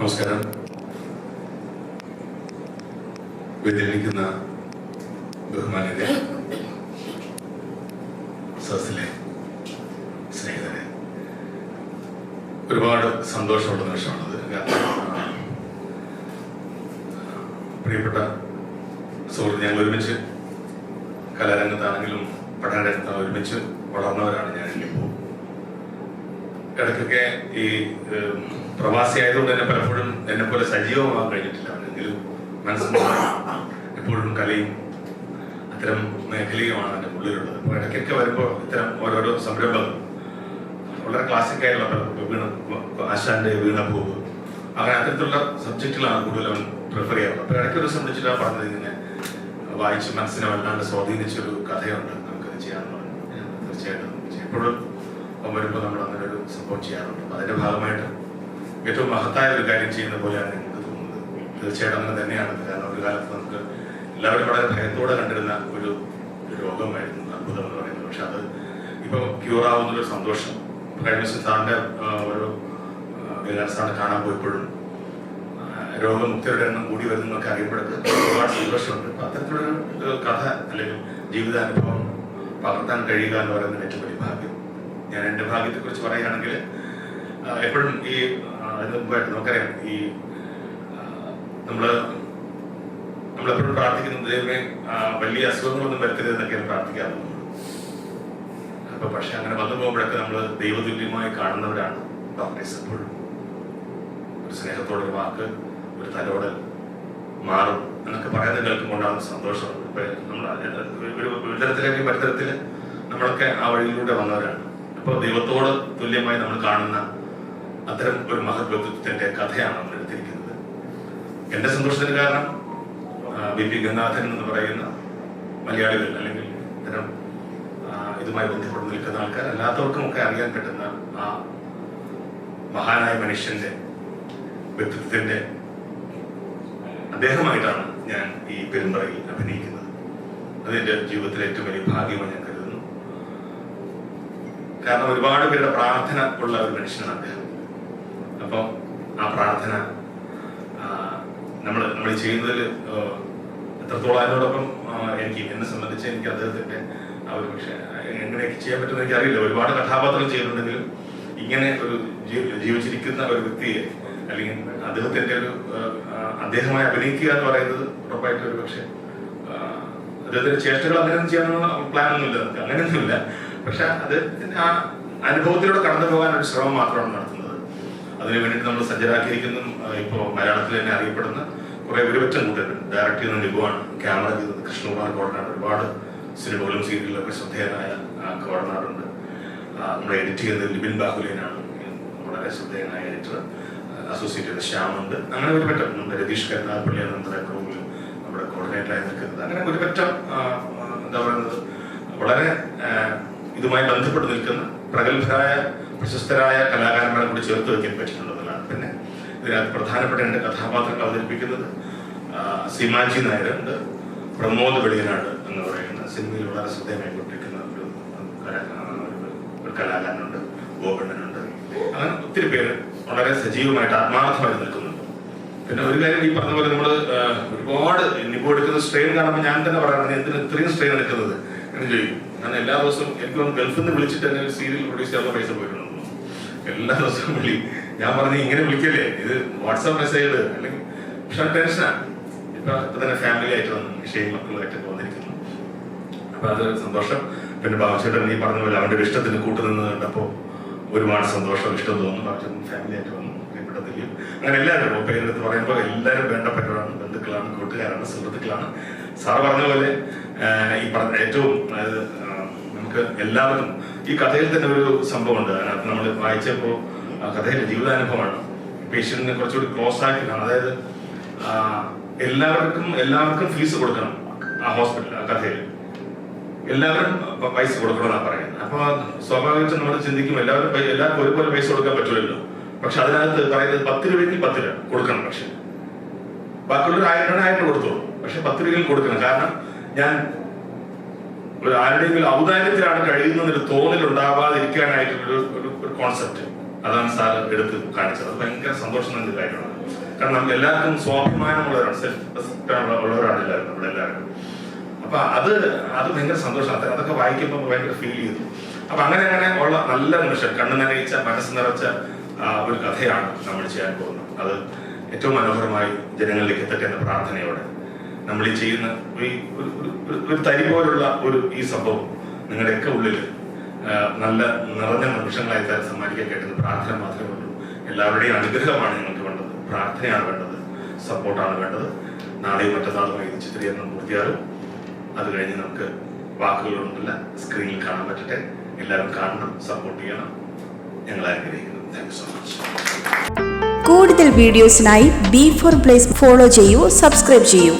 നമസ്കാരം. വ്യതിരിക്കുന്ന ബഹുമാനിതരെ സസിലെ സ്നേഹിതരെ. ഒരുപാട് സന്തോഷമുള്ള നിമിഷമാണത്. പ്രിയപ്പെട്ട സുഹൃത്ത് ഞങ്ങൾ ഒരുമിച്ച് കലാരംഗത്താണെങ്കിലും പഠനരംഗത്താണ് ഒരുമിച്ച് വളർന്നവരാണ് ഇപ്പോൾ ഇടയ്ക്കൊക്കെ ഈ പ്രവാസി ആയതുകൊണ്ട് തന്നെ പലപ്പോഴും എന്നെ പോലെ സജീവമാകാൻ കഴിഞ്ഞിട്ടില്ല. എങ്കിലും മനസ്സിൽ എപ്പോഴും കലയും അത്തരം മേഖലയുമാണ് എന്റെ ഉള്ളിലുള്ളത്. അപ്പോൾ ഇടയ്ക്കൊക്കെ വരുമ്പോൾ ഇത്തരം ഓരോരോ സംരംഭങ്ങൾ വളരെ ക്ലാസിക് ആയിട്ടുള്ള വീണ ആശാന്റെ വീണഭൂവ് അങ്ങനെ അത്തരത്തിലുള്ള സബ്ജക്റ്റുകളാണ് അവൻ പ്രിഫർ ചെയ്യാറുള്ളത്. അപ്പോൾ ഇടയ്ക്ക് ഒരു സംബന്ധിച്ചിട്ടാണ് പറഞ്ഞത് ഇങ്ങനെ വായിച്ച് മനസ്സിനെ വല്ലാണ്ട് സ്വാധീനിച്ചൊരു കഥയുണ്ട്. നമുക്കത് ചെയ്യാമെന്ന് പറഞ്ഞു തീർച്ചയായിട്ടും എപ്പോഴും അവൻ വരുമ്പോൾ നമ്മൾ അങ്ങനെ ഒരു സംഭവം ചെയ്യാറുണ്ട്. അതിന്റെ ഭാഗമായിട്ട് ഏറ്റവും മഹത്തായ ഒരു കാര്യം ചെയ്യുന്ന പോലെയാണ് ഞങ്ങൾക്ക് തോന്നുന്നത്. തീർച്ചയായിട്ടും അങ്ങനെ തന്നെയാണ്. കാരണം ഒരു കാലത്ത് നമുക്ക് എല്ലാവരും വളരെ ഭയത്തോടെ കണ്ടിരുന്ന ഒരു രോഗമായിരുന്നു അത്ഭുതം എന്ന് പറയുന്നത്. പക്ഷെ അത് ഇപ്പൊ ക്യൂർ ആവുന്നൊരു സന്തോഷം. കഴിഞ്ഞ ദിവസം സാറിന്റെ ഒരു സാറിനെ കാണാൻ പോയപ്പോഴും രോഗമുക്തിയുടെ എണ്ണം കൂടി വരുന്നൊക്കെ അറിയപ്പെടുന്നത് ഒരുപാട് സന്തോഷമുണ്ട്. അപ്പൊ അത്തരത്തിലൊരു കഥ അല്ലെങ്കിൽ ജീവിതാനുഭവം പകർത്താൻ കഴിയുക എന്ന് പറയുന്നത് ഏറ്റവും വലിയ ഭാഗ്യം. ഞാൻ എന്റെ ഭാഗ്യത്തെ കുറിച്ച് പറയുകയാണെങ്കിൽ എപ്പോഴും ഈ അതിന് മുമ്പായിട്ട് നമുക്കറിയാം ഈ നമ്മൾ നമ്മൾ നമ്മളെപ്പോഴും പ്രാർത്ഥിക്കുന്നത് ദൈവമേ വലിയ അസുഖങ്ങളൊന്നും വരുത്തരുത് എന്നൊക്കെയാണ് പ്രാർത്ഥിക്കാറുള്ളത്. അപ്പൊ പക്ഷെ അങ്ങനെ വന്നു പോകുമ്പോഴൊക്കെ നമ്മൾ ദൈവതുല്യമായി കാണുന്നവരാണ് ഡോക്ടേഴ്സ് എപ്പോഴും. ഒരു സ്നേഹത്തോടെ ഒരു വാക്ക് ഒരു തലോടൽ മാറും എന്നൊക്കെ പറയുന്നത് കേൾക്കുമ്പോണ്ടാകുന്ന സന്തോഷം. ഇപ്പൊ നമ്മൾ ഒരു തരത്തിലേക്ക് പരിതരത്തിൽ നമ്മളൊക്കെ ആ വഴിയിലൂടെ വന്നവരാണ്. അപ്പോൾ ദൈവത്തോട് തുല്യമായി നമ്മൾ കാണുന്ന അത്തരം ഒരു മഹത് വ്യക്തിത്വത്തിന്റെ കഥയാണ് നമ്മൾ എടുത്തിരിക്കുന്നത്. എന്റെ സന്തോഷത്തിന് കാരണം വി പി ഗംഗാധരൻ എന്ന് പറയുന്ന മലയാളികൾ അല്ലെങ്കിൽ ഇത്തരം ഇതുമായി ബന്ധപ്പെട്ട് നിൽക്കുന്ന ആൾക്കാർ അല്ലാത്തവർക്കും ഒക്കെ അറിയാൻ പറ്റുന്ന ആ മഹാനായ മനുഷ്യന്റെ വ്യക്തിത്വത്തിന്റെ അദ്ദേഹമായിട്ടാണ് ഞാൻ ഈ പെരുമ്പറയിൽ അഭിനയിക്കുന്നത്. അതെന്റെ ജീവിതത്തിലെ ഏറ്റവും വലിയ ഭാഗ്യമാണ് ഞാൻ കാരണം ഒരുപാട് പേരുടെ പ്രാർത്ഥന ഉള്ള ഒരു മനുഷ്യനാണ് അദ്ദേഹം. അപ്പം ആ പ്രാർത്ഥന നമ്മൾ നമ്മൾ ചെയ്യുന്നതിൽ എത്രത്തോളം അതിനോടൊപ്പം എനിക്ക് എന്നെ സംബന്ധിച്ച് എനിക്ക് അദ്ദേഹത്തിന്റെ ആ ഒരു പക്ഷേ എങ്ങനെയൊക്കെ ചെയ്യാൻ പറ്റുമെന്ന് എനിക്ക് അറിയില്ല. ഒരുപാട് കഥാപാത്രങ്ങൾ ചെയ്തിട്ടുണ്ടെങ്കിലും ഇങ്ങനെ ഒരു ജീവിച്ചിരിക്കുന്ന ഒരു വ്യക്തിയെ അല്ലെങ്കിൽ അദ്ദേഹത്തിന്റെ ഒരു അദ്ദേഹമായി അഭിനയിക്കുക എന്ന് പറയുന്നത് ഉറപ്പായിട്ടും ഒരു പക്ഷേ അദ്ദേഹത്തിന്റെ ചേഷ്ടകൾ അങ്ങനെ ചെയ്യാനുള്ള പ്ലാനൊന്നും നമുക്ക് അങ്ങനെയൊന്നുമില്ല. പക്ഷെ അത് ആ അനുഭവത്തിലൂടെ കടന്നു പോകാൻ ഒരു ശ്രമം മാത്രമാണ് നടത്തുന്നത്. അതിനു വേണ്ടിയിട്ട് നമ്മൾ സജ്ജരാക്കിയിരിക്കുന്ന. ഇപ്പോൾ മലയാളത്തിൽ തന്നെ അറിയപ്പെടുന്ന കുറെ ഒരുപറ്റം കൂട്ടരുണ്ട് ഡയറക്ട് ചെയ്യുന്ന നിബുവാണ് ക്യാമറ ചെയ്തത് കൃഷ്ണകുമാർ കോടനാട് ഒരുപാട് സിനിമകളും സീരിയലും ഒക്കെ ശ്രദ്ധേയനായ കോടനാടുണ്ട് നമ്മൾ എഡിറ്റ് ചെയ്യുന്നത് ലിബിൻ ബാഹുലേനാണ്. വളരെ ശ്രദ്ധേയനായ എഡിറ്റർ. അസോസിയേറ്റ് ചെയ്ത ശ്യാമുണ്ട്. അങ്ങനെ ഒരു പറ്റം നമ്മുടെ രതീഷ് കരുനാഗപ്പള്ളിയാണ് നമ്മുടെ ക്രൂവിൽ നമ്മുടെ കോർഡിനേറ്റർ ആയി നിൽക്കുന്നത്. അങ്ങനെ ഒരു പറ്റം ആ, ആ, എന്താ പറയുന്നത് വളരെ ആ, ഇതുമായി ബന്ധപ്പെട്ട് നിൽക്കുന്ന പ്രഗത്ഭരായ പ്രശസ്തരായ കലാകാരന്മാരെ കൂടി ചേർത്ത് വയ്ക്കാൻ പറ്റിയിട്ടുള്ളതാണ്. പിന്നെ ഇതിനകത്ത് പ്രധാനപ്പെട്ട രണ്ട് കഥാപാത്രങ്ങൾ അവതരിപ്പിക്കുന്നത് സിമാജി നായരുണ്ട്. പ്രമോദ് വെളിയനാട് എന്ന് പറയുന്ന സിനിമയിൽ വളരെ ശ്രദ്ധേയമായി കൊണ്ടിരിക്കുന്ന ഒരു ഒരു- കലാകാരനുണ്ട് ഗോപണ്ണനുണ്ട് അങ്ങനെ ഒത്തിരി പേര് വളരെ സജീവമായിട്ട് ആത്മാർത്ഥമായി നിൽക്കുന്നുണ്ട്. പിന്നെ ഒരു കാര്യം ഈ പറഞ്ഞ പോലെ നമ്മൾ ഒരുപാട് നിപ്പോ എടുക്കുന്ന സ്ട്രെയിൻ കാണുമ്പോൾ ഞാൻ തന്നെ പറയാറുണ്ട് എന്തിനാണ് ഇത്രയും സ്ട്രെയിൻ എടുക്കുന്നത്? എന്ന് ചോദിക്കും. ഞാൻ എല്ലാ ദിവസവും എനിക്ക് തോന്നുന്നു ഗൾഫിൽ നിന്ന് വിളിച്ചിട്ട് തന്നെ ഒരു സീരിയൽ പ്രൊഡ്യൂസ് ചെയ്യാൻ പൈസ പോയിട്ടുണ്ടോ എല്ലാ ദിവസവും വിളി ഞാൻ പറഞ്ഞു ഇങ്ങനെ വിളിക്കല്ലേ? ഇത് വാട്സാപ്പ് മെസ്സേജ് അല്ലെങ്കിൽ പക്ഷെ ടെൻഷനാണ് ഇപ്പൊ ഇപ്പൊ തന്നെ ഫാമിലി ആയിട്ട് വന്നു വിഷയം മക്കളുമായിട്ട് വന്നിരിക്കുന്നു. അപ്പൊ അത് സന്തോഷം. പിന്നെ ബാബുചേട്ടൻ നീ പറഞ്ഞ പോലെ അവന്റെ ഇഷ്ടത്തിന് കൂട്ടുനിന്ന് കണ്ടപ്പോ ഒരുപാട് സന്തോഷം ഇഷ്ടം തോന്നുന്നു ബാബുചേട്ടൻ ഫാമിലി ആയിട്ട് വന്നു അങ്ങനെ എല്ലാവരും പേരെടുത്ത് പറയുമ്പോൾ എല്ലാവരും വേണ്ടപ്പെട്ടവരാണ് ബന്ധുക്കളാണ് കൂട്ടുകാരാണ് സുഹൃത്തുക്കളാണ്. സാർ പറഞ്ഞ പോലെ ഈ ഏറ്റവും നമുക്ക് എല്ലാവർക്കും ഈ കഥയിൽ തന്നെ ഒരു സംഭവമുണ്ട്. അതിനകത്ത് നമ്മൾ വായിച്ചപ്പോൾ കഥയിലെ ജീവിതാനുഭവമാണ്. പേഷ്യന്റിനെ കുറച്ചുകൂടി ക്ലോസ് ആക്കിയിട്ടാണ്. അതായത് എല്ലാവർക്കും എല്ലാവർക്കും ഫീസ് കൊടുക്കണം ആ ഹോസ്പിറ്റൽ ആ കഥയിൽ. എല്ലാവരും പൈസ കൊടുക്കണമെന്നാണ് പറയുന്നത്. അപ്പൊ സ്വാഭാവികമായിട്ടും നമ്മൾ ചിന്തിക്കും എല്ലാവരും എല്ലാവർക്കും ഒരുപോലെ പൈസ കൊടുക്കാൻ പറ്റുമല്ലോ പക്ഷെ അതിനകത്ത് പറയുന്നത് പത്ത് രൂപയ്ക്ക് പത്ത് രൂപ കൊടുക്കണം പക്ഷെ. ബാക്കിയുള്ളവർ ആയിരം രൂപ ആയിരം കൊടുത്തോളൂ. പക്ഷെ പത്ത് രൂപയിൽ കൊടുക്കണം. കാരണം ഞാൻ ഒരു ആരുടെയെങ്കിലും ഔദാര്യത്തിലാണ് കഴിയുന്നൊരു തോന്നൽ ഉണ്ടാവാതിരിക്കാനായിട്ടുള്ള ഒരു ഒരു കോൺസെപ്റ്റ് അതാണ് സാർ എടുത്ത് കാണിച്ചത്. അത് ഭയങ്കര സന്തോഷം തന്നെ കാര്യമാണ്. കാരണം നമുക്ക് എല്ലാവർക്കും സ്വാഭിമാനമുള്ളവരാണ് സെൽഫ് ഉള്ളവരാണ് എല്ലാവരും നമ്മളെല്ലാവരും അപ്പൊ അത് അത് ഭയങ്കര സന്തോഷം. അത് അതൊക്കെ വായിക്കുമ്പോൾ ഭയങ്കര ഫീൽ ചെയ്തു അപ്പൊ അങ്ങനെ അങ്ങനെ ഉള്ള നല്ല നിമിഷം കണ്ണു നനയിച്ച മനസ്സ് നിറച്ച ഒരു കഥയാണ് നമ്മൾ ചെയ്യാൻ പോകുന്നത്. അത് ഏറ്റവും മനോഹരമായി ജനങ്ങളിലേക്ക് എത്തട്ടെ എന്ന പ്രാർത്ഥനയോടെ നമ്മൾ ഈ ചെയ്യുന്ന ഈ ഒരു- തരി പോലുള്ള ഒരു ഈ സംഭവം നിങ്ങളുടെയൊക്കെ ഉള്ളിൽ നല്ല നിറഞ്ഞ നിമിഷങ്ങളായി തന്നെ സമ്മാനിക്കാൻ കേട്ടത് പ്രാർത്ഥന മാത്രമേ ഉള്ളൂ. എല്ലാവരുടെയും അനുഗ്രഹമാണ് നിങ്ങൾക്ക് വേണ്ടത്. പ്രാർത്ഥനയാണ് വേണ്ടത്. സപ്പോർട്ടാണ് വേണ്ടത്. നാളെയും മറ്റന്നാളുമായി ചിത്രീകരണം പൂർത്തിയാകും. അത് കഴിഞ്ഞ് നമുക്ക് വാക്കുകളൊന്നുമില്ല. സ്ക്രീനിൽ കാണാൻ പറ്റട്ടെ. എല്ലാവരും കാണണം സപ്പോർട്ട് ചെയ്യണം. ഞങ്ങൾ ആഗ്രഹിക്കുന്നു താങ്ക് സോ മച്ച് കൂടുതൽ വീഡിയോസിനായി ബി ഫോർ പ്ലേസ് ഫോളോ ചെയ്യൂ സബ്സ്ക്രൈബ് ചെയ്യൂ.